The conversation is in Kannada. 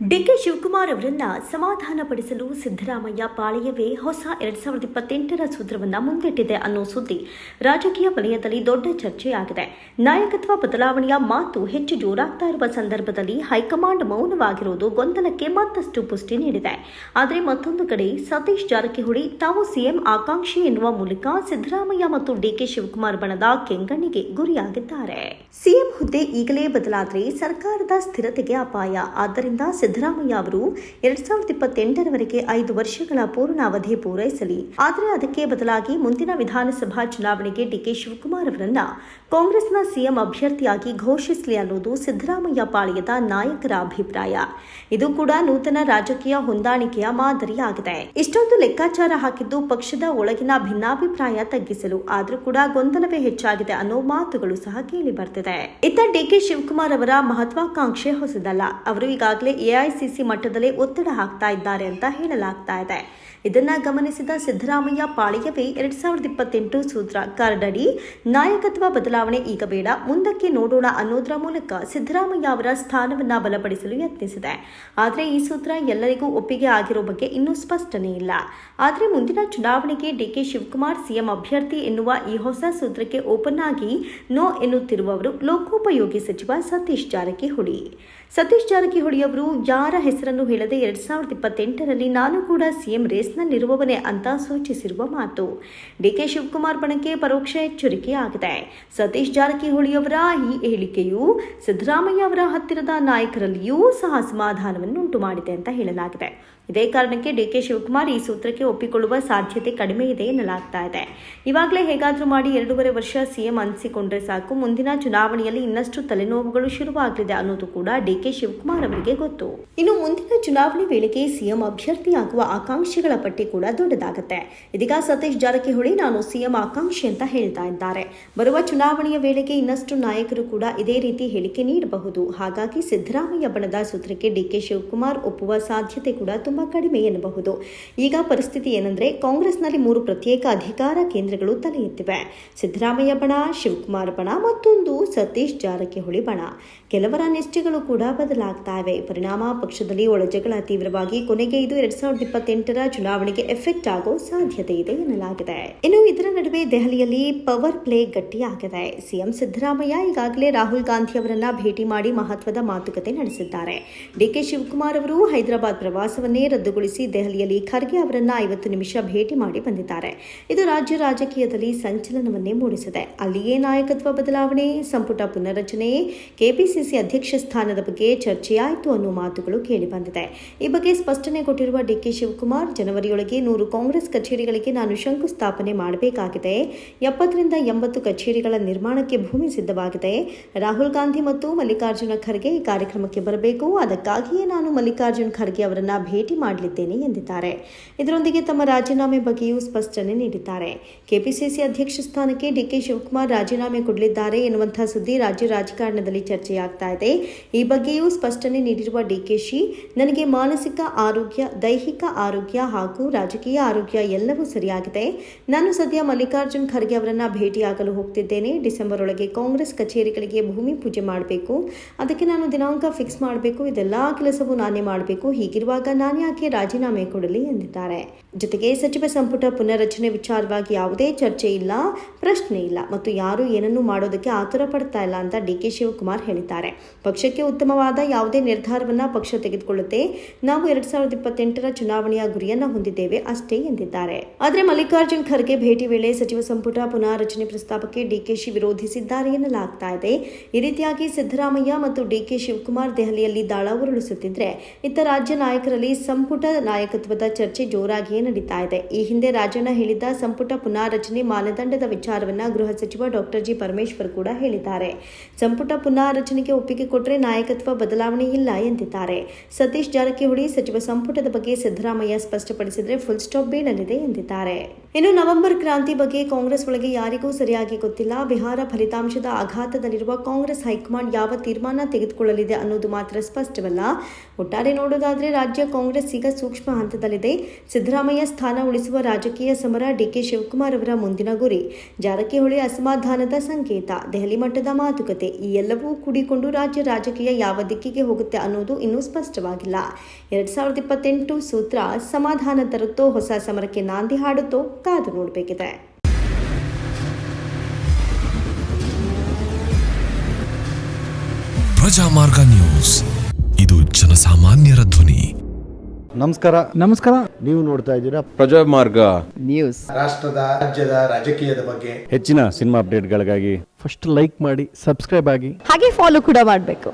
ಡಿಕೆ ಶಿವಕುಮಾರ್ ಅವರನ್ನ ಸಮಾಧಾನಪಡಿಸಲು ಸಿದ್ದರಾಮಯ್ಯ ಪಾಳೆಯವೇ ಹೊಸ ಎರಡ್ ಸಾವಿರದ ಇಪ್ಪತ್ತೆಂಟರ ಸೂತ್ರವನ್ನ ಮುಂದಿಟ್ಟಿದೆ ಅನ್ನೋ ಸುದ್ದಿ ರಾಜಕೀಯ ವಲಯದಲ್ಲಿ ದೊಡ್ಡ ಚರ್ಚೆಯಾಗಿದೆ. ನಾಯಕತ್ವ ಬದಲಾವಣೆಯ ಮಾತು ಹೆಚ್ಚು ಜೋರಾಗ್ತಾ ಇರುವ ಸಂದರ್ಭದಲ್ಲಿ ಹೈಕಮಾಂಡ್ ಮೌನವಾಗಿರುವುದು ಗೊಂದಲಕ್ಕೆ ಮತ್ತಷ್ಟು ಪುಷ್ಟಿ ನೀಡಿದೆ. ಆದರೆ ಮತ್ತೊಂದು ಕಡೆ ಸತೀಶ್ ಜಾರಕಿಹೊಳಿ ತಾವು ಸಿಎಂ ಆಕಾಂಕ್ಷಿ ಎನ್ನುವ ಮೂಲಕ ಸಿದ್ದರಾಮಯ್ಯ ಮತ್ತು ಡಿಕೆ ಶಿವಕುಮಾರ್ ಬಣದ ಕೆಂಗಣ್ಣಿಗೆ ಗುರಿಯಾಗಿದ್ದಾರೆ. ಸಿಎಂ ಹುದ್ದೆ ಈಗಲೇ ಬದಲಾದರೆ ಸರ್ಕಾರದ ಸ್ಥಿರತೆಗೆ ಅಪಾಯ. ಆದ್ದರಿಂದ ಸಿದ್ದರಾಮಯ್ಯ ಅವರು ಎರಡ್ ಸಾವಿರದ ಇಪ್ಪತ್ತೆಂಟರವರೆಗೆ ಐದು ವರ್ಷಗಳ ಪೂರ್ಣ ಅವಧಿ ಪೂರೈಸಲಿ. ಆದರೆ ಅದಕ್ಕೆ ಬದಲಾಗಿ ಮುಂದಿನ ವಿಧಾನಸಭಾ ಚುನಾವಣೆಗೆ ಡಿಕೆ ಶಿವಕುಮಾರ್ ಅವರನ್ನ ಕಾಂಗ್ರೆಸ್ನ ಸಿಎಂ ಅಭ್ಯರ್ಥಿಯಾಗಿ ಘೋಷಿಸಲಿ ಅನ್ನೋದು ಸಿದ್ದರಾಮಯ್ಯ ಪಾಳ್ಯದ ನಾಯಕರ ಅಭಿಪ್ರಾಯ. ಇದು ಕೂಡ ನೂತನ ರಾಜಕೀಯ ಹೊಂದಾಣಿಕೆಯ ಮಾದರಿಯಾಗಿದೆ. ಇಷ್ಟೊಂದು ಲೆಕ್ಕಾಚಾರ ಹಾಕಿದ್ದು ಪಕ್ಷದ ಒಳಗಿನ ಭಿನ್ನಾಭಿಪ್ರಾಯ ತಗ್ಗಿಸಲು ಆದರೂ ಕೂಡ ಗೊಂದಲವೇ ಹೆಚ್ಚಾಗಿದೆ ಅನ್ನೋ ಮಾತುಗಳು ಸಹ ಕೇಳಿ ಬರ್ತಿದೆ. ಇತ್ತ ಡಿಕೆ ಶಿವಕುಮಾರ್ ಅವರ ಮಹತ್ವಾಕಾಂಕ್ಷೆ ಹೊಸದಲ್ಲ. ಅವರು ಈಗಾಗಲೇ ಎಐಸಿಸಿ ಮಟ್ಟದಲ್ಲಿ ಒತ್ತಡ ಹಾಕ್ತಾ ಇದ್ದಾರೆ ಅಂತ ಹೇಳಲಾಗ್ತಾ ಇದೆ. ಇದನ್ನ ಗಮನಿಸಿದ ಸಿದ್ದರಾಮಯ್ಯ ಪಾಳಿಯವೇ ಎರಡ್ ಸಾವಿರದ ಇಪ್ಪತ್ತೆಂಟು ಸೂತ್ರ ಕಾರ್ಡಡಿ, ನಾಯಕತ್ವ ಬದಲಾವಣೆ ಈಗ ಬೇಡ, ಮುಂದಕ್ಕೆ ನೋಡೋಣ ಅನ್ನೋದರ ಮೂಲಕ ಸಿದ್ದರಾಮಯ್ಯ ಅವರ ಸ್ಥಾನವನ್ನ ಬಲಪಡಿಸಲು ಯತ್ನಿಸಿದೆ. ಆದರೆ ಈ ಸೂತ್ರ ಎಲ್ಲರಿಗೂ ಒಪ್ಪಿಗೆ ಆಗಿರೋ ಬಗ್ಗೆ ಇನ್ನೂ ಸ್ಪಷ್ಟನೆ ಇಲ್ಲ. ಆದರೆ ಮುಂದಿನ ಚುನಾವಣೆಗೆ ಡಿಕೆ ಶಿವಕುಮಾರ್ ಸಿಎಂ ಅಭ್ಯರ್ಥಿ ಎನ್ನುವ ಈ ಹೊಸ ಸೂತ್ರಕ್ಕೆ ಓಪನ್ ಆಗಿ ನೋ ಎನ್ನುತ್ತಿರುವವರು ಲೋಕೋಪಯೋಗಿ ಸಚಿವ ಸತೀಶ್ ಜಾರಕಿಹೊಳಿ. ಸತೀಶ್ ಜಾರಕಿಹೊಳಿ ಅವರು ಯಾರ ಹೆಸರನ್ನು ಹೇಳದೆ ಎರಡ್ ಸಾವಿರದ ಇಪ್ಪತ್ತೆಂಟರಲ್ಲಿ ನಾನು ಕೂಡ ಸಿಎಂ ರೇಸ್ನಲ್ಲಿರುವವನೇ ಅಂತ ಸೂಚಿಸಿರುವ ಮಾತು. ಡಿಕೆ ಶಿವಕುಮಾರ್ ಬಣಕ್ಕೆ ಪರೋಕ್ಷ ಎಚ್ಚರಿಕೆಯಾಗಿದೆ ಸತೀಶ್ ಜಾರಕಿಹೊಳಿಯವರ ಈ ಹೇಳಿಕೆಯು ಸಿದ್ದರಾಮಯ್ಯ ಅವರ ಹತ್ತಿರದ ನಾಯಕರಲ್ಲಿಯೂ ಸಹ ಅಸಮಾಧಾನವನ್ನು ಉಂಟು ಮಾಡಿದೆ ಅಂತ ಹೇಳಲಾಗಿದೆ. ಇದೇ ಕಾರಣಕ್ಕೆ ಡಿಕೆ ಶಿವಕುಮಾರ್ ಈ ಸೂತ್ರಕ್ಕೆ ಒಪ್ಪಿಕೊಳ್ಳುವ ಸಾಧ್ಯತೆ ಕಡಿಮೆ ಇದೆ ಎನ್ನಲಾಗ್ತಾ ಇದೆ. ಇವಾಗಲೇ ಹೇಗಾದರೂ ಮಾಡಿ ಎರಡೂವರೆ ವರ್ಷ ಸಿಎಂ ಅನಿಸಿಕೊಂಡ್ರೆ ಸಾಕು. ಮುಂದಿನ ಚುನಾವಣೆಯಲ್ಲಿ ಇನ್ನಷ್ಟು ತಲೆನೋವುಗಳು ಶುರುವಾಗಲಿದೆ ಅನ್ನೋದು ಕೂಡ ಡಿಕೆ ಶಿವಕುಮಾರ್ ಅವರಿಗೆ ಗೊತ್ತು. ಇನ್ನು ಮುಂದಿನ ಚುನಾವಣೆ ವೇಳೆಗೆ ಸಿಎಂ ಅಭ್ಯರ್ಥಿಯಾಗುವ ಆಕಾಂಕ್ಷಿಗಳ ಪಟ್ಟಿ ಕೂಡ ದೊಡ್ಡದಾಗುತ್ತೆ. ಇದೀಗ ಸತೀಶ್ ಜಾರಕಿಹೊಳಿ ನಾನು ಸಿಎಂ ಆಕಾಂಕ್ಷಿ ಅಂತ ಹೇಳ್ತಾ ಇದ್ದಾರೆ. ಬರುವ ಚುನಾವಣೆಯ ವೇಳೆಗೆ ಇನ್ನಷ್ಟು ನಾಯಕರು ಕೂಡ ಇದೇ ರೀತಿ ಹೇಳಿಕೆ ನೀಡಬಹುದು. ಹಾಗಾಗಿ ಸಿದ್ದರಾಮಯ್ಯ ಬಣದ ಸೂತ್ರಕ್ಕೆ ಡಿಕೆ ಶಿವಕುಮಾರ್ ಒಪ್ಪುವ ಸಾಧ್ಯತೆ ಕೂಡ ತುಂಬಾ ಕಡಿಮೆ ಎನ್ನಬಹುದು. ಈಗ ಪರಿಸ್ಥಿತಿ ಏನಂದ್ರೆ ಕಾಂಗ್ರೆಸ್ನಲ್ಲಿ ಮೂರು ಪ್ರತ್ಯೇಕ ಅಧಿಕಾರ ಕೇಂದ್ರಗಳು ತಲೆ ಎತ್ತಿವೆ ಸಿದ್ದರಾಮಯ್ಯ ಬಣ, ಶಿವಕುಮಾರ್ ಬಣ ಮತ್ತೊಂದು ಸತೀಶ್ ಜಾರಕಿಹೊಳಿ ಬಣ. ಕೆಲವರ ನಿಷ್ಠೆಗಳು ಕೂಡ ಬದಲಾಗ್ತಾ ಇವೆ. ಪರಿಣಾಮ ಪಕ್ಷದಲ್ಲಿ ಒಳಜಗಳ ತೀವ್ರವಾಗಿ ಕೊನೆಗೆ ಇದು ಎರಡ್ ಸಾವಿರದ ಇಪ್ಪತ್ತೆಂಟರ ಚುನಾವಣೆಗೆ ಎಫೆಕ್ಟ್ ಆಗೋ ಸಾಧ್ಯತೆ ಇದೆ ಎನ್ನಲಾಗಿದೆ. ಇನ್ನು ಇದರ ನಡುವೆ ದೆಹಲಿಯಲ್ಲಿ ಪವರ್ ಪ್ಲೇ ಗಟ್ಟಿಯಾಗಿದೆ. ಸಿಎಂ ಸಿದ್ದರಾಮಯ್ಯ ಈಗಾಗಲೇ ರಾಹುಲ್ ಗಾಂಧಿ ಅವರನ್ನ ಭೇಟಿ ಮಾಡಿ ಮಹತ್ವದ ಮಾತುಕತೆ ನಡೆಸಿದ್ದಾರೆ. ಡಿಕೆ ಶಿವಕುಮಾರ್ ಅವರು ಹೈದರಾಬಾದ್ ಪ್ರವಾಸವನ್ನೇ ರದ್ದುಗೊಳಿಸಿ ದೆಹಲಿಯಲ್ಲಿ ಖರ್ಗೆ ಅವರನ್ನ ಐವತ್ತು ನಿಮಿಷ ಭೇಟಿ ಮಾಡಿ ಬಂದಿದ್ದಾರೆ. ಇದು ರಾಜ್ಯ ರಾಜಕೀಯದಲ್ಲಿ ಸಂಚಲನವನ್ನೇ ಮೂಡಿಸಿದೆ. ಅಲ್ಲಿಯೇ ನಾಯಕತ್ವ ಬದಲಾವಣೆ, ಸಂಪುಟ ಪುನರಚನೆ ಕೆಪಿಸಿಸಿ ಅಧ್ಯಕ್ಷ ಸ್ಥಾನದ ಬಗ್ಗೆ ಚರ್ಚೆಯಾಯಿತು ಅನ್ನೋ ಮಾತುಗಳು ಕೇಳಿಬಂದಿದೆ ಈ ಬಗ್ಗೆ ಸ್ಪಷ್ಟನೆ ಕೊಟ್ಟಿರುವ ಡಿಕೆ ಶಿವಕುಮಾರ್, ಜನವರಿಯೊಳಗೆ ನೂರು ಕಾಂಗ್ರೆಸ್ ಕಚೇರಿಗಳಿಗೆ ನಾನು ಶಂಕುಸ್ಥಾಪನೆ ಮಾಡಬೇಕಾಗಿದೆ. ಎಪ್ಪತ್ತರಿಂದ ಎಂಬತ್ತು ಕಚೇರಿಗಳ ನಿರ್ಮಾಣಕ್ಕೆ ಭೂಮಿ ಸಿದ್ಧವಾಗಿದೆ. ರಾಹುಲ್ ಗಾಂಧಿ ಮತ್ತು ಮಲ್ಲಿಕಾರ್ಜುನ ಖರ್ಗೆ ಈ ಕಾರ್ಯಕ್ರಮಕ್ಕೆ ಬರಬೇಕು. ಅದಕ್ಕಾಗಿಯೇ ನಾನು ಮಲ್ಲಿಕಾರ್ಜುನ ಖರ್ಗೆ ಅವರನ್ನ ಭೇಟಿ ಮಾಡಲಿದ್ದೇನೆ ಎಂದಿದ್ದಾರೆ. ಇದರೊಂದಿಗೆ ತಮ್ಮ ರಾಜೀನಾಮೆ ಬಗ್ಗೆಯೂ ಸ್ಪಷ್ಟನೆ ನೀಡಿದ್ದಾರೆ. ಕೆಪಿಸಿಸಿ ಅಧ್ಯಕ್ಷ ಸ್ಥಾನಕ್ಕೆ ಡಿಕೆ ಶಿವಕುಮಾರ್ ರಾಜೀನಾಮೆ ಕೊಡಲಿದ್ದಾರೆ ಎನ್ನುವಂತಹ ಸುದ್ದಿ ರಾಜ್ಯ ರಾಜಕಾರಣದಲ್ಲಿ ಚರ್ಚೆಯಾಗ್ತಾ ಇದೆ. ಈ ಬಗ್ಗೆಯೂ ಸ್ಪಷ್ಟನೆ ನೀಡಿರುವ ಡಿಕೆಶಿ ನನಗೆ ಮಾನಸಿಕ ಆರೋಗ್ಯ, ದೈಹಿಕ ಆರೋಗ್ಯ ಹಾಗೂ ರಾಜಕೀಯ ಆರೋಗ್ಯ ಎಲ್ಲವೂ ಸರಿಯಾಗಿದೆ. ನಾನು ಸದ್ಯ ಮಲ್ಲಿಕಾರ್ಜುನ್ ಖರ್ಗೆ ಅವರನ್ನ ಭೇಟಿಯಾಗಲು ಹೋಗ್ತಿದ್ದೇನೆ. ಡಿಸೆಂಬರ್ ಒಳಗೆ ಕಾಂಗ್ರೆಸ್ ಕಚೇರಿಗಳಿಗೆ ಭೂಮಿ ಪೂಜೆ ಮಾಡಬೇಕು. ಅದಕ್ಕೆ ನಾನು ದಿನಾಂಕ ಫಿಕ್ಸ್ ಮಾಡಬೇಕು. ಇದೆಲ್ಲ ಕೆಲಸವೂ ನಾನೇ ಮಾಡಬೇಕು. ಹೀಗಿರುವಾಗ ನಾನು ಯಾಕೆ ರಾಜೀನಾಮೆ ಕೊಡಲಿ ಎಂದಿದ್ದಾರೆ. ಜೊತೆಗೆ ಸಚಿವ ಸಂಪುಟ ಪುನರ್ರಚನೆ ವಿಚಾರವಾಗಿ ಯಾವುದೇ ಚರ್ಚೆ ಇಲ್ಲ, ಪ್ರಶ್ನೆ ಇಲ್ಲ ಮತ್ತು ಯಾರು ಏನನ್ನು ಮಾಡೋದಕ್ಕೆ ಆತುರ ಪಡ್ತಾ ಇಲ್ಲ ಅಂತ ಡಿಕೆ ಶಿವಕುಮಾರ್ ಹೇಳಿದ್ದಾರೆ. ಪಕ್ಷಕ್ಕೆ ಉತ್ತಮವಾದ ಯಾವುದೇ ನಿರ್ಧಾರವನ್ನ ಪಕ್ಷ ತೆಗೆದುಕೊಳ್ಳುತ್ತೆ. ನಾವು ಎರಡ್ ಸಾವಿರದ ಇಪ್ಪತ್ತೆಂಟರ ಚುನಾವಣೆಯ ಗುರಿಯನ್ನ ಹೊಂದಿದ್ದೇವೆ ಅಷ್ಟೇ ಎಂದಿದ್ದಾರೆ. ಆದರೆ ಮಲ್ಲಿಕಾರ್ಜುನ್ ಖರ್ಗೆ ಭೇಟಿ ವೇಳೆ ಸಚಿವ ಸಂಪುಟ ಪುನಾರಚನೆ ಪ್ರಸ್ತಾಪಕ್ಕೆ ಡಿಕೆಶಿ ವಿರೋಧಿಸಿದ್ದಾರೆ ಎನ್ನಲಾಗ್ತಾ ಇದೆ. ಈ ರೀತಿಯಾಗಿ ಸಿದ್ದರಾಮಯ್ಯ ಮತ್ತು ಡಿಕೆ ಶಿವಕುಮಾರ್ ದೆಹಲಿಯಲ್ಲಿ ದಾಳ ಉರುಳಿಸುತ್ತಿದ್ರೆ ಇತ್ತ ರಾಜ್ಯ ನಾಯಕರಲ್ಲಿ ಸಂಪುಟ ನಾಯಕತ್ವದ ಚರ್ಚೆ ಜೋರಾಗಿಯೇ ನಡೀತಾ ಇದೆ. ಈ ಹಿಂದೆ ರಾಜಣ್ಣ ಹೇಳಿದ್ದ ಸಂಪುಟ ಪುನಾರಚನೆ ಮಾನದಂಡದ ವಿಚಾರವನ್ನ ಗೃಹ ಸಚಿವ ಡಾಕ್ಟರ್ ಜಿ. ಪರಮೇಶ್ವರ್ ಕೂಡ ಹೇಳಿದ್ದಾರೆ. ಸಂಪುಟ ಪುನಾರಚನೆಗೆ ಒಪ್ಪಿಗೆ ಕೊಟ್ಟರೆ ನಾಯಕತ್ವ ಬದಲಾವಣೆ ಇಲ್ಲ ಎಂದಿದ್ದಾರೆ. ಸತೀಶ್ ಜಾರಕಿಹೊಳಿ ಸಚಿವ ಸಂಪುಟದ ಬಗ್ಗೆ ಸಿದ್ದರಾಮಯ್ಯ ಸ್ಪಷ್ಟಪಡಿಸಿದರೆ ಫುಲ್ ಸ್ಟಾಪ್ ಬೀಳಲಿದೆ ಎಂದಿದ್ದಾರೆ. ಇನ್ನು ನವೆಂಬರ್ ಕ್ರಾಂತಿ ಬಗ್ಗೆ ಕಾಂಗ್ರೆಸ್ ಒಳಗೆ ಯಾರಿಗೂ ಸರಿಯಾಗಿ ಗೊತ್ತಿಲ್ಲ. ಬಿಹಾರ ಫಲಿತಾಂಶದ ಆಘಾತದಲ್ಲಿರುವ ಕಾಂಗ್ರೆಸ್ ಹೈಕಮಾಂಡ್ ಯಾವ ತೀರ್ಮಾನ ತೆಗೆದುಕೊಳ್ಳಲಿದೆ ಅನ್ನೋದು ಮಾತ್ರ ಸ್ಪಷ್ಟವಲ್ಲ. ಒಟ್ಟಾರೆ ನೋಡೋದಾದ್ರೆ ರಾಜ್ಯ ಕಾಂಗ್ರೆಸ್ ಈಗ ಸೂಕ್ಷ್ಮ ಹಂತದಲ್ಲಿದೆ. ಸಿದ್ದರಾಮಯ್ಯ ಸ್ಥಾನ ಉಳಿಸುವ ರಾಜಕೀಯ ಸಮರ ಡಿಕೆ ಶಿವಕುಮಾರ್ ಅವರ ಮುಂದಿನ ಗುರಿ. ಜಾರಕಿಹೊಳಿ ಅಸಮಾಧಾನದ ಸಂಕೇತ. ದೆಹಲಿ ಮಟ್ಟದ ಮಾತುಕತೆ. ಈ ಎಲ್ಲವೂ ಕೂಡಿಕೊಂಡು ರಾಜ್ಯ ರಾಜಕೀಯ ಯಾವ ದಿಕ್ಕಿಗೆ ಹೋಗುತ್ತೆ ಅನ್ನೋದು ಇನ್ನೂ ಸ್ಪಷ್ಟವಾಗಿಲ್ಲ. ಎರಡ್ ಸಾವಿರದ ಇಪ್ಪತ್ತೆಂಟು ಸೂತ್ರ ಸಮಾಧಾನ ತರುತ್ತೋ ಹೊಸ ಸಮರಕ್ಕೆ ನಾಂದಿ ಹಾಡುತ್ತೋ ಕಾದು ನೋಡಬೇಕಿದೆ. ಪ್ರಜಾಮಾರ್ಗ ನ್ಯೂಸ್. ಇದು ಜನಸಾಮಾನ್ಯರ ಧ್ವನಿ. ನಮಸ್ಕಾರ. ನಮಸ್ಕಾರ. ನೀವು ನೋಡ್ತಾ ಇದ್ದೀರಾ ಪ್ರಜಾಮಾರ್ಗ ನ್ಯೂಸ್. ರಾಷ್ಟ್ರದ ರಾಜ್ಯದ ರಾಜಕೀಯದ ಬಗ್ಗೆ. ಹೆಚ್ಚಿನ ಸಿನಿಮಾ ಅಪ್ಡೇಟ್ಗಳಿಗಾಗಿ ಫಸ್ಟ್ ಲೈಕ್ ಮಾಡಿ ಸಬ್ಸ್ಕ್ರೈಬ್ ಆಗಿ. ಹಾಗೆ ಫಾಲೋ ಕೂಡ ಮಾಡಬೇಕು.